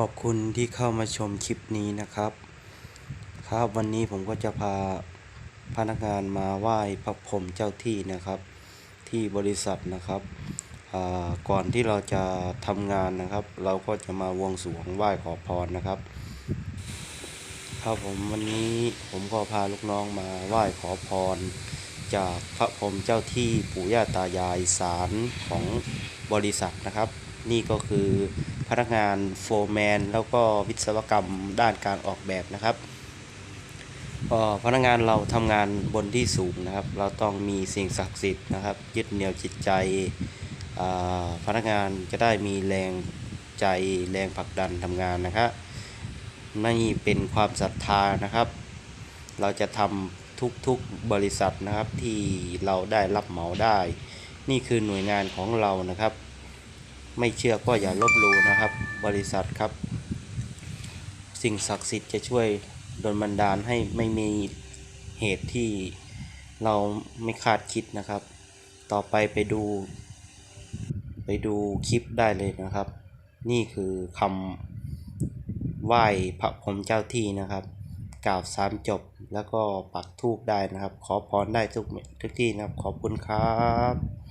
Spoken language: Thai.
ขอบคุณที่เข้ามาชมคลิปนี้นะครับ ครับวันนี้ผมก็จะพาพนักงานมาไหว้พระพรหมเจ้าที่นะครับ ที่บริษัทนะครับก่อนที่เราจะทำงานนะครับ เราก็จะมาวงสรวงไหว้ขอพรนะครับ ครับผมวันนี้ผมก็พาลูกน้องมาไหว้ขอพร จากพระพรหมเจ้าที่ปู่ย่าตายายศาลของบริษัทนะครับ นี่ก็คือ พนักงานโฟร์แมนแล้วก็วิศวกรรมด้านการออกแบบนะครับพนักงานเราทำงานบนที่สูงนะครับ เราต้องมีสิ่งศักดิ์สิทธิ์นะครับ ยึดเหนี่ยวจิตใจพนักงานจะได้มีแรงใจแรงผลักดันทำงานนะครับนี่เป็นความศรัทธานะครับ เราจะทำทุกๆบริษัทนะครับที่เราได้รับเหมาได้ นี่คือหน่วยงานของเรานะครับ ไม่เชื่อก็อย่าลบหลู่นะครับ บริษัทครับ สิ่งศักดิ์สิทธิ์จะช่วยดลบันดาลให้ไม่มีเหตุที่เราไม่คาดคิดนะครับ ต่อไปไปดู ไปดูคลิปได้เลยนะครับ นี่คือคำไหว้พระพรหมเจ้าที่นะครับกล่าวสามจบแล้วก็ปักทูบได้นะครับ ขอพรได้ทุกทุกที่นะครับ ขอบคุณครับ